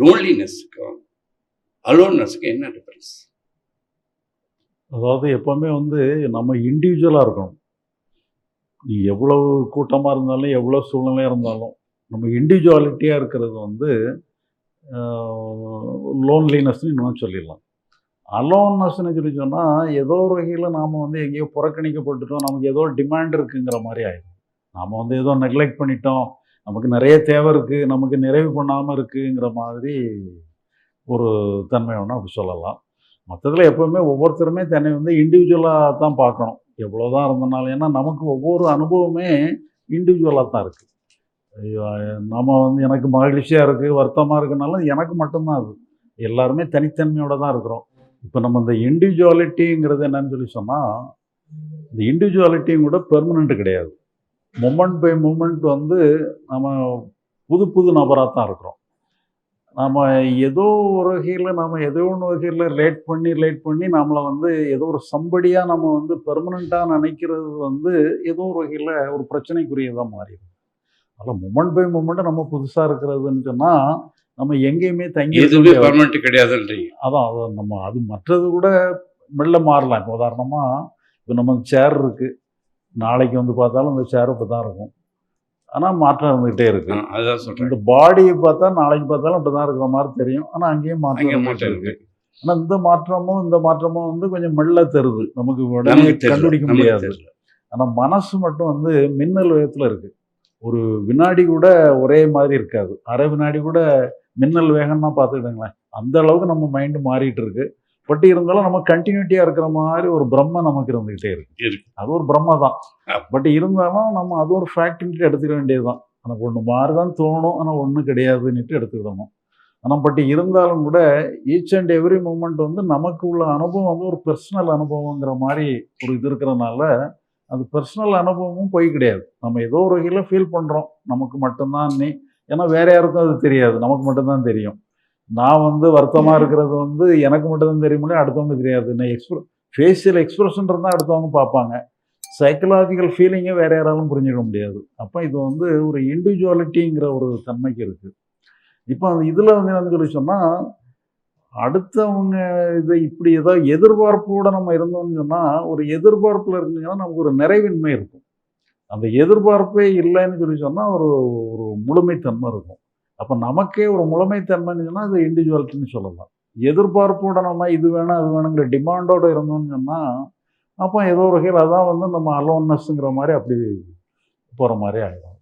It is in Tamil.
லோன்லினஸ்க்கும் அலோன்னஸ்க்கும் என்ன டிஃப்ரென்ஸ் அதாவது எப்போவுமே வந்து நம்ம இண்டிவிஜுவலாக இருக்கணும். நீ எவ்வளவு கூட்டமாக இருந்தாலும் எவ்வளோ சூழ்நிலையாக இருந்தாலும் நம்ம இண்டிவிஜுவாலிட்டியாக இருக்கிறது வந்து லோன்லினஸ்னு இன்னும் சொல்லிடலாம். அலோன்னஸ்ன்னு சொல்லி சொன்னால் ஏதோ ஒரு வகையில் நாம் வந்து எங்கேயோ புறக்கணிக்கப்பட்டுட்டோம் நமக்கு ஏதோ டிமாண்ட் இருக்குங்கிற மாதிரி ஆயிடும். நாம் வந்து ஏதோ நெக்லெக்ட் பண்ணிட்டோம் நமக்கு நிறைய தேவை இருக்குது நமக்கு நிறைவு பண்ணாமல் இருக்குங்கிற மாதிரி ஒரு தன்மை வேணால் அப்படி சொல்லலாம். மற்றதில் எப்போவுமே ஒவ்வொருத்தருமே தன்னை வந்து இண்டிவிஜுவலாக தான் பார்க்கணும். எவ்வளோ தான் இருந்தனாலும் ஏன்னா நமக்கு ஒவ்வொரு அனுபவமே இண்டிவிஜுவலாக தான் இருக்குது நம்ம வந்து எனக்கு மகிழ்ச்சியாக இருக்குது வருத்தமாக இருக்குனாலும் எனக்கு மட்டும்தான் அது. எல்லாருமே தனித்தன்மையோடு தான் இருக்கிறோம். இப்போ நம்ம இந்த இண்டிவிஜுவாலிட்டிங்கிறது என்னன்னு சொல்லி சொன்னால் இந்த இண்டிவிஜுவாலிட்டியும் கூட பெர்மனெண்ட் கிடையாது. மூமெண்ட் பை மூமெண்ட் வந்து நம்ம புது புது நபராக தான் இருக்கிறோம். நம்ம ஏதோ ஒரு வகையில் நம்ம ஏதோ ஒன்று வகையில் லேட் பண்ணி லேட் பண்ணி நம்மளை வந்து ஏதோ ஒரு சம்படியாக நம்ம வந்து பெர்மனண்ட்டாக நினைக்கிறது வந்து ஏதோ ஒரு வகையில் ஒரு பிரச்சனைக்குரியதாக மாறிடுது. அதில் மூமெண்ட் பை மூமெண்ட் நம்ம புதுசாக இருக்கிறதுன்னு சொன்னால் நம்ம எங்கேயுமே தங்கி எதுவுமே. பர்மனெண்ட் கிடையாதுன்றீங்க. அதான் அதான் நம்ம அது மற்றது கூட மெல்ல மாறலாம். இப்போ உதாரணமாக இப்போ நமக்கு சேர் இருக்குது நாளைக்கு வந்து பார்த்தாலும் இந்த சேர் இப்போ தான் இருக்கும். ஆனால் மாற்றம் இருந்துகிட்டே இருக்கு. அதுதான் இந்த பாடியை பார்த்தா நாளைக்கு பார்த்தாலும் அப்படி தான் இருக்கிற மாதிரி தெரியும். ஆனால் அங்கேயும் மாற்றம் மாற்றம் இருக்கு. ஆனால் இந்த மாற்றமும் இந்த மாற்றமும் வந்து கொஞ்சம் மெல்ல தருது. நமக்கு உடனே கண்டுபிடிக்க முடியாது. ஆனால் மனசு மட்டும் வந்து மின்னல் வேகத்தில் இருக்கு. ஒரு வினாடி கூட ஒரே மாதிரி இருக்காது. அரை வினாடி கூட மின்னல் வேகம்னா பார்த்துக்கிடுங்களேன். அந்த அளவுக்கு நம்ம மைண்டு மாறிட்டு இருக்கு. பட் இருந்தாலும் நம்ம கண்டினியூட்டியாக இருக்கிற மாதிரி ஒரு பிரம்ம நமக்கு இருந்துகிட்டே இருக்கு. அது ஒரு பிரம்ம தான். பட் இருந்தாலும் நம்ம அது ஒரு ஃபேக்ட்ரிட்டு எடுத்துக்க வேண்டியது தான் எனக்கு ஒன்று மாறுதான் தோணும். ஆனால் ஒன்றும் கிடையாதுன்னுட்டு எடுத்துக்கிடணும். ஆனால் பட் இருந்தாலும் கூட ஈச் அண்ட் எவ்ரி மூமெண்ட் வந்து நமக்கு உள்ள அனுபவம் வந்து ஒரு பர்சனல் அனுபவங்கிற மாதிரி ஒரு இது இருக்கிறனால அது பர்சனல் அனுபவமும் போய் கிடையாது. நம்ம ஏதோ ஒரு வகையில் ஃபீல் பண்ணுறோம் நமக்கு மட்டும்தான் நீ ஏன்னா வேற யாருக்கும் அது தெரியாது. நமக்கு மட்டும்தான் தெரியும். நான் வந்து வருத்தமாக இருக்கிறது வந்து எனக்கு மட்டும்தான் தெரியுமில்ல அடுத்தவங்க தெரியாது. நான் எக்ஸ்ப்ரெ ஃபேஷியல் எக்ஸ்பிரஷன் இருந்தால் அடுத்தவங்க பார்ப்பாங்க. சைக்கலாஜிக்கல் ஃபீலிங்கை வேறு யாராலும் புரிஞ்சுக்க முடியாது. அப்போ இது வந்து ஒரு இண்டிவிஜுவாலிட்டிங்கிற ஒரு தன்மைக்கு இருக்குது இப்போ அந்த இதில் வந்து என்ன சொல்லி சொன்னால் அடுத்தவங்க இதை இப்படி ஏதோ எதிர்பார்ப்போட நம்ம இருந்தோம்னு சொன்னால் ஒரு எதிர்பார்ப்பில் இருந்தீங்கன்னா நமக்கு ஒரு நிறைவின்மை இருக்கும். அந்த எதிர்பார்ப்பே இல்லைன்னு சொல்லி சொன்னால் ஒரு ஒரு முழுமைத்தன்மை இருக்கும். அப்போ நமக்கே ஒரு முழுமைத்தன்மைன்னு சொன்னால் அது இண்டிவிஜுவாலிட்டின்னு சொல்லலாம். எதிர்பார்ப்போட நம்ம இது வேணும் அது வேணுங்கிற டிமாண்டோட இருந்தோம்னு சொன்னால் அப்போ ஏதோ ஒரு வகையில் அதான் வந்து நம்ம அலோன்னஸ்ங்கிற மாதிரி அப்படி போகிற மாதிரி ஆகிடும்